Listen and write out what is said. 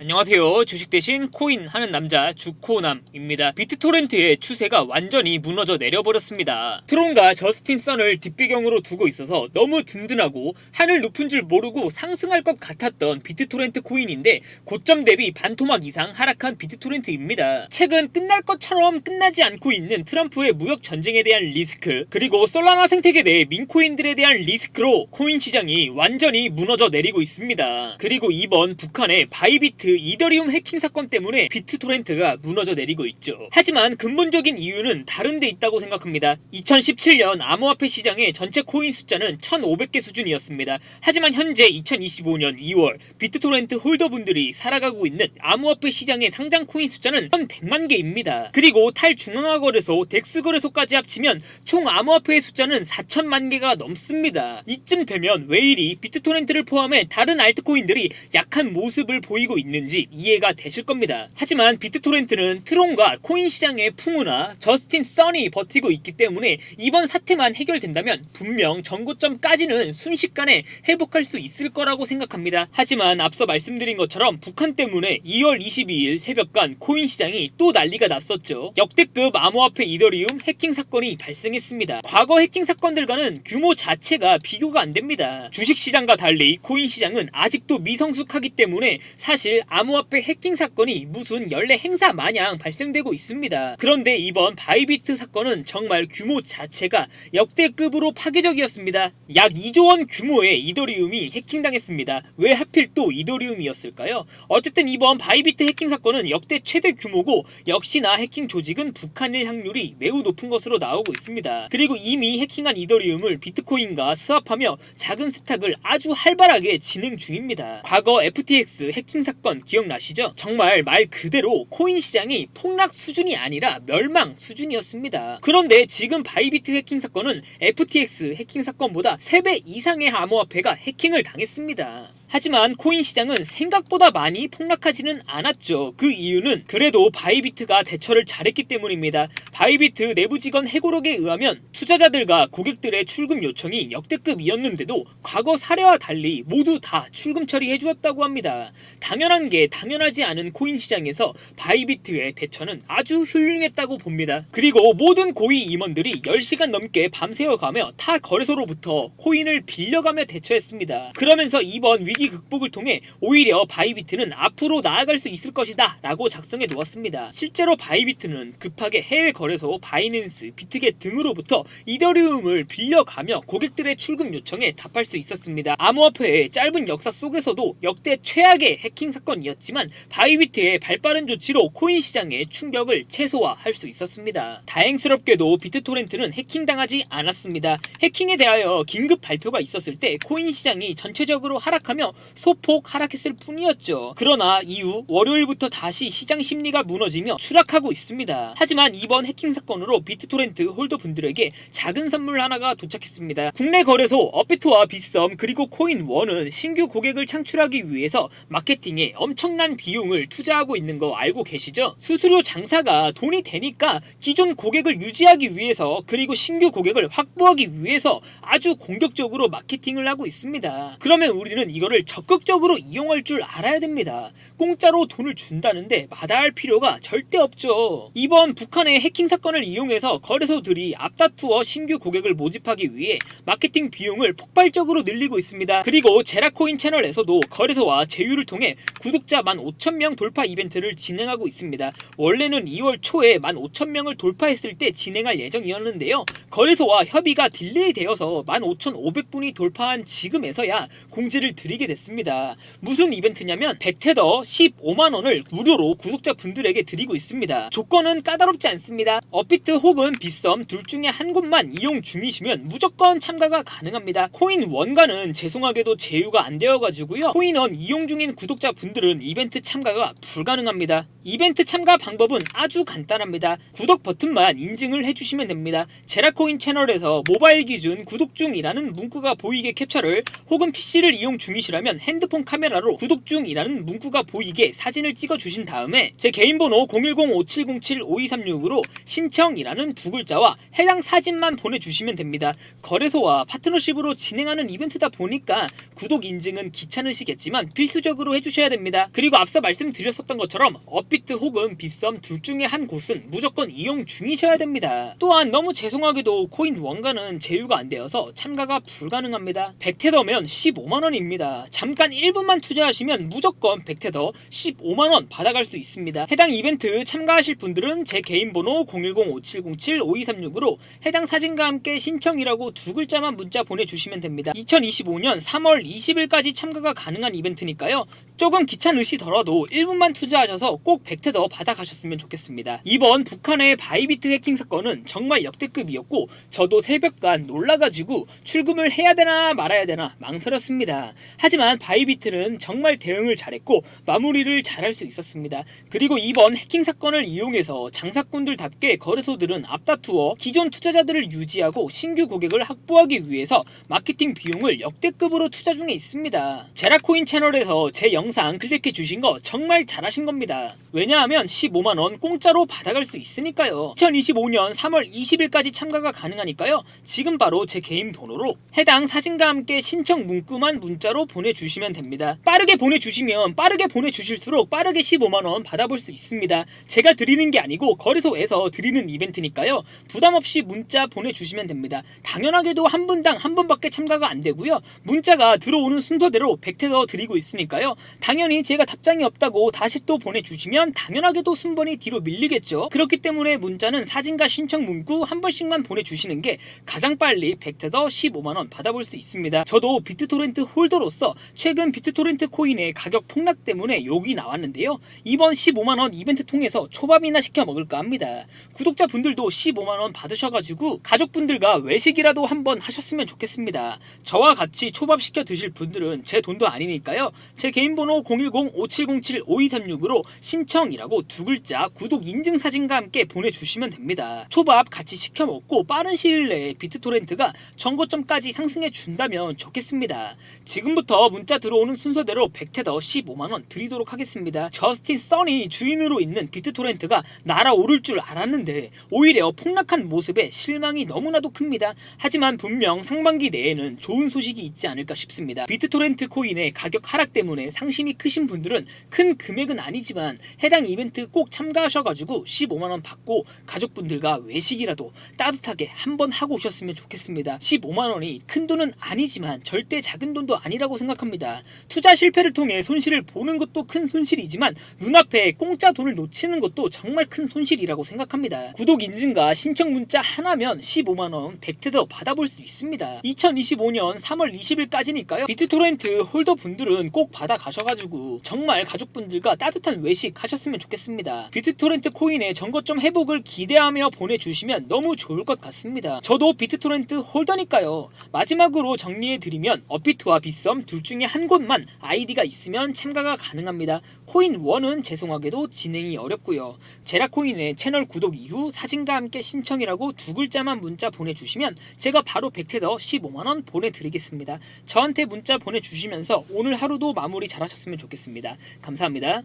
안녕하세요. 주식 대신 코인 하는 남자 주코남입니다. 비트토렌트의 추세가 완전히 무너져 내려버렸습니다. 트론과 저스틴 선을 뒷배경으로 두고 있어서 너무 든든하고 하늘 높은 줄 모르고 상승할 것 같았던 비트토렌트 코인인데 고점 대비 반토막 이상 하락한 비트토렌트입니다. 최근 끝날 것처럼 끝나지 않고 있는 트럼프의 무역 전쟁에 대한 리스크 그리고 솔라나 생태계 내 민코인들에 대한 리스크로 코인 시장이 완전히 무너져 내리고 있습니다. 그리고 이번 북한의 바이비트 이더리움 해킹 사건 때문에 비트토렌트가 무너져 내리고 있죠. 하지만 근본적인 이유는 다른 데 있다고 생각합니다. 2017년 암호화폐 시장의 전체 코인 숫자는 1,500개 수준이었습니다. 하지만 현재 2025년 2월 비트토렌트 홀더분들이 살아가고 있는 암호화폐 시장의 상장 코인 숫자는 1,100만 개입니다. 그리고 탈중앙화 거래소 덱스 거래소까지 합치면 총 암호화폐의 숫자는 4천만 개가 넘습니다. 이쯤 되면 왜 이리 비트토렌트를 포함해 다른 알트코인들이 약한 모습을 보이고 있는 지 이해가 되실 겁니다. 하지만 비트토렌트는 트론과 코인 시장의 풍우나 저스틴 써니 버티고 있기 때문에 이번 사태만 해결된다면 분명 전고점까지는 순식간에 회복할 수 있을 거라고 생각합니다. 하지만 앞서 말씀드린 것처럼 북한 때문에 2월 22일 새벽간 코인 시장이 또 난리가 났었죠. 역대급 암호화폐 이더리움 해킹 사건이 발생했습니다. 과거 해킹 사건들과는 규모 자체가 비교가 안 됩니다. 주식 시장과 달리 코인 시장은 아직도 미성숙하기 때문에 사실 암호화폐 해킹 사건이 무슨 연례 행사 마냥 발생되고 있습니다. 그런데 이번 바이비트 사건은 정말 규모 자체가 역대급으로 파괴적이었습니다. 약 2조 원 규모의 이더리움이 해킹당했습니다. 왜 하필 또 이더리움이었을까요? 어쨌든 이번 바이비트 해킹 사건은 역대 최대 규모고 역시나 해킹 조직은 북한일 확률이 매우 높은 것으로 나오고 있습니다. 그리고 이미 해킹한 이더리움을 비트코인과 스왑하며 작은 스탁을 아주 활발하게 진행 중입니다. 과거 FTX 해킹 사건 기억나시죠? 정말 말 그대로 코인 시장이 폭락 수준이 아니라 멸망 수준이었습니다. 그런데 지금 바이비트 해킹 사건은 FTX 해킹 사건보다 3배 이상의 암호화폐가 해킹을 당했습니다. 하지만 코인 시장은 생각보다 많이 폭락하지는 않았죠. 그 이유는 그래도 바이비트가 대처를 잘했기 때문입니다. 바이비트 내부 직원 해고록에 의하면 투자자들과 고객들의 출금 요청이 역대급이었는데도 과거 사례와 달리 모두 다 출금 처리해 주었다고 합니다. 당연한 게 당연하지 않은 코인 시장에서 바이비트의 대처는 아주 훌륭했다고 봅니다. 그리고 모든 고위 임원들이 10시간 넘게 밤새워 가며 타 거래소로부터 코인을 빌려가며 대처했습니다. 그러면서 이번 위기 극복을 통해 오히려 바이비트는 앞으로 나아갈 수 있을 것이다 라고 작성해 놓았습니다. 실제로 바이비트는 급하게 해외 거래소 바이낸스, 비트겟 등으로부터 이더리움을 빌려가며 고객들의 출금 요청에 답할 수 있었습니다. 암호화폐의 짧은 역사 속에서도 역대 최악의 해킹 사건이었지만 바이비트의 발빠른 조치로 코인 시장의 충격을 최소화할 수 있었습니다. 다행스럽게도 비트토렌트는 해킹당하지 않았습니다. 해킹에 대하여 긴급 발표가 있었을 때 코인 시장이 전체적으로 하락하며 소폭 하락했을 뿐이었죠. 그러나 이후 월요일부터 다시 시장 심리가 무너지며 추락하고 있습니다. 하지만 이번 해킹 사건으로 비트토렌트 홀더 분들에게 작은 선물 하나가 도착했습니다. 국내 거래소 업비트와 빗썸 그리고 코인원은 신규 고객을 창출하기 위해서 마케팅에 엄청난 비용을 투자하고 있는 거 알고 계시죠? 수수료 장사가 돈이 되니까 기존 고객을 유지하기 위해서 그리고 신규 고객을 확보하기 위해서 아주 공격적으로 마케팅을 하고 있습니다. 그러면 우리는 이거를 적극적으로 이용할 줄 알아야 됩니다. 공짜로 돈을 준다는데 마다할 필요가 절대 없죠. 이번 북한의 해킹 사건을 이용해서 거래소들이 앞다투어 신규 고객을 모집하기 위해 마케팅 비용을 폭발적으로 늘리고 있습니다. 그리고 제라코인 채널에서도 거래소와 제휴를 통해 구독자 15,000명 돌파 이벤트를 진행하고 있습니다. 원래는 2월 초에 15,000명을 돌파했을 때 진행할 예정이었는데요. 거래소와 협의가 딜레이 되어서 15,500분이 돌파한 지금에서야 공지를 드리게 됐습니다. 무슨 이벤트냐면 백테더 15만원을 무료로 구독자 분들에게 드리고 있습니다. 조건은 까다롭지 않습니다. 업비트 혹은 빗썸 둘 중에 한 곳만 이용 중이시면 무조건 참가가 가능합니다. 코인 원가는 죄송하게도 제휴가 안 되어가지고요. 코인원 이용 중인 구독자 분들은 이벤트 참가가 불가능합니다. 이벤트 참가 방법은 아주 간단합니다. 구독 버튼만 인증을 해주시면 됩니다. 제라코인 채널에서 모바일 기준 구독 중이라는 문구가 보이게 캡처를 혹은 PC를 이용 중이시라 중이라면 핸드폰 카메라로 구독 중이라는 문구가 보이게 사진을 찍어 주신 다음에 제 개인 번호 010-5707-5236으로 신청이라는 두 글자와 해당 사진만 보내주시면 됩니다. 거래소와 파트너십으로 진행하는 이벤트다 보니까 구독 인증은 귀찮으시겠지만 필수적으로 해주셔야 됩니다. 그리고 앞서 말씀드렸었던 것처럼 업비트 혹은 빗썸 둘 중에 한 곳은 무조건 이용 중이셔야 됩니다. 또한 너무 죄송하게도 코인 원가는 제휴가 안 되어서 참가가 불가능합니다. 100테더면 15만원입니다. 잠깐 1분만 투자하시면 무조건 100테 더 15만원 받아갈 수 있습니다. 해당 이벤트 참가하실 분들은 제 개인 번호 010-5707-5236으로 해당 사진과 함께 신청이라고 두 글자만 문자 보내주시면 됩니다. 2025년 3월 20일까지 참가가 가능한 이벤트니까요. 조금 귀찮으시더라도 1분만 투자하셔서 꼭 100테 더 받아가셨으면 좋겠습니다. 이번 북한의 바이비트 해킹 사건은 정말 역대급이었고 저도 새벽간 놀라가지고 출금을 해야 되나 말아야 되나 망설였습니다. 하지만 바이비트는 정말 대응을 잘했고 마무리를 잘할 수 있었습니다. 그리고 이번 해킹 사건을 이용해서 장사꾼들답게 거래소들은 앞다투어 기존 투자자들을 유지하고 신규 고객을 확보하기 위해서 마케팅 비용을 역대급으로 투자 중에 있습니다. 제라코인 채널에서 제 영상 클릭해 주신 거 정말 잘하신 겁니다. 왜냐하면 15만원 공짜로 받아갈 수 있으니까요. 2025년 3월 20일까지 참가가 가능하니까요. 지금 바로 제 개인 번호로 해당 사진과 함께 신청 문구만 문자로 보내주 시면 됩니다. 빠르게 보내주시면 빠르게 보내주실수록 빠르게 15만원 받아볼 수 있습니다. 제가 드리는 게 아니고 거래소에서 드리는 이벤트니까요. 부담 없이 문자 보내주시면 됩니다. 당연하게도 한 분당 한 번밖에 참가가 안 되고요. 문자가 들어오는 순서대로 100테더 드리고 있으니까요. 당연히 제가 답장이 없다고 다시 또 보내주시면 당연하게도 순번이 뒤로 밀리겠죠. 그렇기 때문에 문자는 사진과 신청 문구 한 번씩만 보내주시는 게 가장 빨리 100테더 15만원 받아볼 수 있습니다. 저도 비트토렌트 홀더로서 최근 비트토렌트 코인의 가격 폭락 때문에 욕이 나왔는데요. 이번 15만원 이벤트 통해서 초밥이나 시켜 먹을까 합니다. 구독자분들도 15만원 받으셔가지고 가족분들과 외식이라도 한번 하셨으면 좋겠습니다. 저와 같이 초밥 시켜 드실 분들은 제 돈도 아니니까요. 제 개인 번호 010-5707-5236으로 신청이라고 두 글자 구독 인증 사진과 함께 보내주시면 됩니다. 초밥 같이 시켜 먹고 빠른 시일 내에 비트토렌트가 정거점까지 상승해 준다면 좋겠습니다. 지금부터 문자 들어오는 순서대로 100테더 15만원 드리도록 하겠습니다. 저스틴 써니 주인으로 있는 비트토렌트가 날아오를 줄 알았는데 오히려 폭락한 모습에 실망이 너무나도 큽니다. 하지만 분명 상반기 내에는 좋은 소식이 있지 않을까 싶습니다. 비트토렌트 코인의 가격 하락 때문에 상심이 크신 분들은 큰 금액은 아니지만 해당 이벤트 꼭 참가하셔가지고 15만원 받고 가족분들과 외식이라도 따뜻하게 한번 하고 오셨으면 좋겠습니다. 15만원이 큰 돈은 아니지만 절대 작은 돈도 아니라고 생각합니다. 투자 실패를 통해 손실을 보는 것도 큰 손실이지만 눈앞에 공짜 돈을 놓치는 것도 정말 큰 손실이라고 생각합니다. 구독 인증과 신청 문자 하나면 15만원 100테더 받아볼 수 있습니다. 2025년 3월 20일까지니까요. 비트토렌트 홀더 분들은 꼭 받아 가셔가지고 정말 가족분들과 따뜻한 외식 하셨으면 좋겠습니다. 비트토렌트 코인의 정거점 회복을 기대하며 보내주시면 너무 좋을 것 같습니다. 저도 비트토렌트 홀더니까요. 마지막으로 정리해드리면 업비트와 빗썸 둘 중에 한 곳만 아이디가 있으면 참가가 가능합니다. 코인 1은 죄송하게도 진행이 어렵고요. 제라코인의 채널 구독 이후 사진과 함께 신청이라고 두 글자만 문자 보내주시면 제가 바로 100테더 15만원 보내드리겠습니다. 저한테 문자 보내주시면서 오늘 하루도 마무리 잘하셨으면 좋겠습니다. 감사합니다.